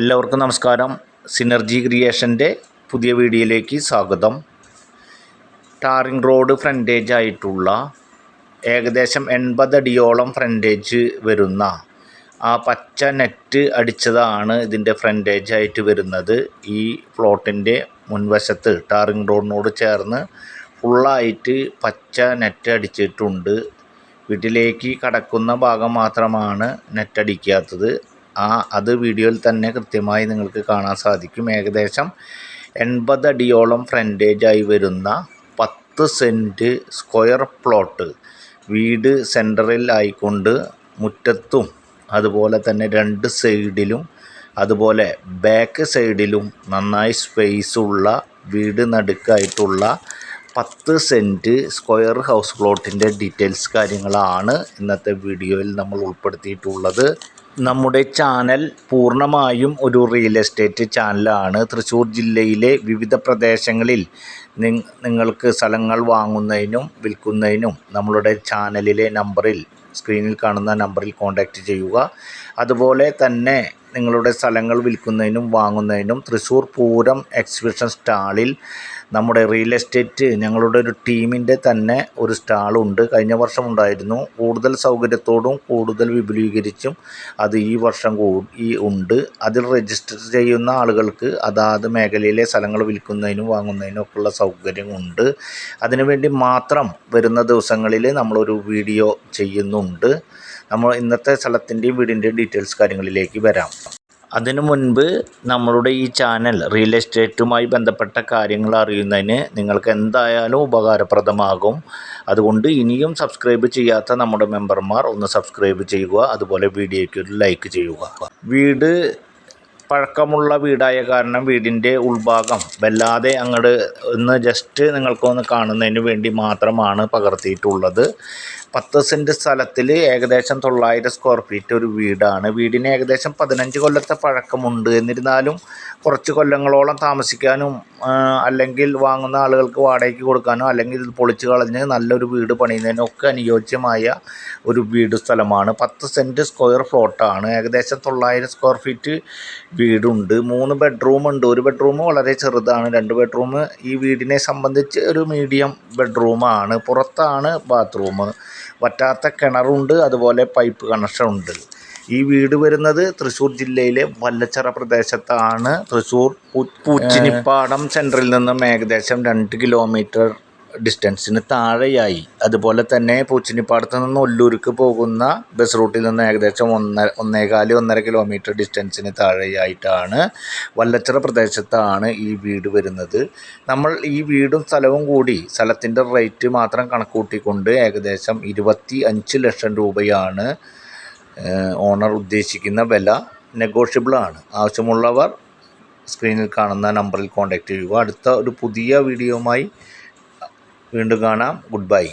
എല്ലാവർക്കും നമസ്കാരം. സിനർജി ക്രിയേഷന്റെ പുതിയ വീഡിയോയിലേക്ക് സ്വാഗതം. ടാറിംഗ് റോഡ് ഫ്രണ്ടേജ് ആയിട്ടുള്ള ഏകദേശം എൺപത് അടിയോളം ഫ്രണ്ടേജ് വരുന്ന ആ പച്ച നെറ്റ് അടിച്ചതാണ് ഇതിന്റെ ഫ്രണ്ടേജ് ആയിട്ട് വരുന്നത്. ഈ പ്ലോട്ടിന്റെ മുൻവശത്ത് ടാറിംഗ് റോഡിനോട് ചേർന്ന് ഫുള്ളായിട്ട് പച്ച നെറ്റ് അടിച്ചിട്ടുണ്ട്. വീട്ടിലേക്ക് കടക്കുന്ന ഭാഗം മാത്രമാണ് നെറ്റ് അടിക്കാത്തത്. ആ അത് വീഡിയോയിൽ തന്നെ കൃത്യമായി നിങ്ങൾക്ക് കാണാൻ സാധിക്കും. ഏകദേശം എൺപത് അടിയോളം ഫ്രണ്ടേജായി വരുന്ന പത്ത് സെന്റ് സ്ക്വയർ പ്ലോട്ട് വീട് സെന്ററിൽ ആയിക്കൊണ്ട് മുറ്റത്തും അതുപോലെ തന്നെ രണ്ട് സൈഡിലും അതുപോലെ ബാക്ക് സൈഡിലും നന്നായി സ്പേസ് ഉള്ള വീട് നടുക്കായിട്ടുള്ള പത്ത് സെന്റ് സ്ക്വയർ ഹൗസ് പ്ലോട്ടിന്റെ ഡീറ്റെയിൽസ് കാര്യങ്ങളാണ് ഇന്നത്തെ വീഡിയോയിൽ നമ്മൾ ഉൾപ്പെടുത്തിയിട്ടുള്ളത്. നമ്മുടെ ചാനൽ പൂർണമായും ഒരു റിയൽ എസ്റ്റേറ്റ് ചാനലാണ്. തൃശ്ശൂർ ജില്ലയിലെ വിവിധ പ്രദേശങ്ങളിൽ നിങ്ങൾക്ക് സ്ഥലങ്ങൾ വാങ്ങുന്നതിനും വിൽക്കുന്നതിനും നമ്മളുടെ ചാനലിലെ നമ്പറിൽ സ്ക്രീനിൽ കാണുന്ന നമ്പറിൽ കോൺടാക്റ്റ് ചെയ്യുക. അതുപോലെ തന്നെ നിങ്ങളുടെ സ്ഥലങ്ങൾ വിൽക്കുന്നതിനും വാങ്ങുന്നതിനും തൃശ്ശൂർ പൂരം എക്സിബിഷൻ സ്റ്റാളിൽ നമ്മുടെ റിയൽ എസ്റ്റേറ്റ് ഞങ്ങളുടെ ഒരു ടീമിന്റെ തന്നെ ഒരു സ്റ്റാളുണ്ട് കഴിഞ്ഞ വർഷം ഉണ്ടായിരുന്നു. കൂടുതൽ സൗകര്യത്തോടും കൂടുതൽ വിപുലീകരിച്ചും അത് ഈ വർഷം ഈ ഉണ്ട്. അതിൽ രജിസ്റ്റർ ചെയ്യുന്ന ആളുകൾക്ക് അതാത് മേഖലയിലെ സ്ഥലങ്ങൾ വിൽക്കുന്നതിനും വാങ്ങുന്നതിനും ഒക്കെയുള്ള സൗകര്യമുണ്ട് അതിനുവേണ്ടി മാത്രം വരുന്ന ദിവസങ്ങളിൽ നമ്മളൊരു വീഡിയോ ചെയ്യുന്നുണ്ട്. നമ്മൾ ഇന്നത്തെ സ്ഥലത്തിന്റെയും വീടിന്റെയും ഡീറ്റെയിൽസ് കാര്യങ്ങളിലേക്ക് വരാം. അതിനു മുൻപ് നമ്മളുടെ ഈ ചാനൽ റിയൽ എസ്റ്റേറ്റുമായി ബന്ധപ്പെട്ട കാര്യങ്ങൾ അറിയുന്നതിന് നിങ്ങൾക്ക് എന്തായാലും ഉപകാരപ്രദമാകും. അതുകൊണ്ട് ഇനിയും സബ്സ്ക്രൈബ് ചെയ്യാത്ത നമ്മുടെ മെമ്പർമാർ ഒന്ന് സബ്സ്ക്രൈബ് ചെയ്യുക അതുപോലെ വീഡിയോയ്ക്ക് ഒരു ലൈക്ക് ചെയ്യുക. വീട് പഴക്കമുള്ള വീടായ കാരണം വീടിന്റെ ഉൾഭാഗം വല്ലാതെ അങ്ങോട്ട് ഒന്ന് ജസ്റ്റ് നിങ്ങൾക്കൊന്ന് കാണുന്നതിന് വേണ്ടി മാത്രമാണ് പകർത്തിയിട്ടുള്ളത്. പത്ത് സെന്റ് സ്ഥലത്തിൽ ഏകദേശം തൊള്ളായിരം സ്ക്വയർ ഫീറ്റ് ഒരു വീടാണ്. വീടിന് ഏകദേശം പതിനഞ്ച് കൊല്ലത്തെ പഴക്കമുണ്ട്. എന്നിരുന്നാലും കുറച്ച് കൊല്ലങ്ങളോളം താമസിക്കാനും അല്ലെങ്കിൽ വാങ്ങുന്ന ആളുകൾക്ക് വാടകയ്ക്ക് കൊടുക്കാനോ അല്ലെങ്കിൽ ഇത് പൊളിച്ച് കളഞ്ഞ് നല്ലൊരു വീട് പണിയുന്നതിനോ ഒക്കെ അനുയോജ്യമായ ഒരു വീട് സ്ഥലമാണ്. പത്ത് സെന്റ് സ്ക്വയർ ഫ്ലോട്ടാണ് ഏകദേശം തൊള്ളായിരം സ്ക്വയർ ഫീറ്റ് വീടുണ്ട്. മൂന്ന് ബെഡ്റൂം ഉണ്ട്. ഒരു ബെഡ്റൂം വളരെ ചെറുതാണ്. രണ്ട് ബെഡ്റൂം ഈ വീടിനെ സംബന്ധിച്ച് ഒരു മീഡിയം ബെഡ്റൂമാണ് പുറത്താണ് ബാത്റൂം വറ്റാത്ത കിണറുണ്ട് അതുപോലെ പൈപ്പ് കണക്ഷൻ ഉണ്ട്. ഈ വീട് വരുന്നത് തൃശ്ശൂർ ജില്ലയിലെ വല്ലച്ചറ പ്രദേശത്താണ്. തൃശ്ശൂർ പൂച്ചിനിപ്പാടം സെന്ററിൽ നിന്നും ഏകദേശം രണ്ട് കിലോമീറ്റർ ഡിസ്റ്റൻസിന് താഴെയായി. അതുപോലെ തന്നെ പൂച്ചിനിപ്പാടത്ത് നിന്ന് ഒല്ലൂർക്ക് പോകുന്ന ബസ് റൂട്ടിൽ നിന്ന് ഏകദേശം ഒന്നര ഒന്നേകാൽ ഒന്നര കിലോമീറ്റർ ഡിസ്റ്റൻസിന് താഴെയായിട്ടാണ് വല്ലച്ചിറ പ്രദേശത്താണ് ഈ വീട് വരുന്നത്. നമ്മൾ ഈ വീടും സ്ഥലവും കൂടി സ്ഥലത്തിന്റെ റേറ്റ് മാത്രം കണക്കൂട്ടിക്കൊണ്ട് ഏകദേശം ഇരുപത്തി അഞ്ച് ലക്ഷം രൂപയാണ് ഓണർ ഉദ്ദേശിക്കുന്ന വില നെഗോഷ്യബിളാണ് ആവശ്യമുള്ളവർ സ്ക്രീനിൽ കാണുന്ന നമ്പറിൽ കോൺടാക്റ്റ് ചെയ്യുക. അടുത്ത ഒരു പുതിയ വീഡിയോയുമായി വീണ്ടും കാണാം. Good bye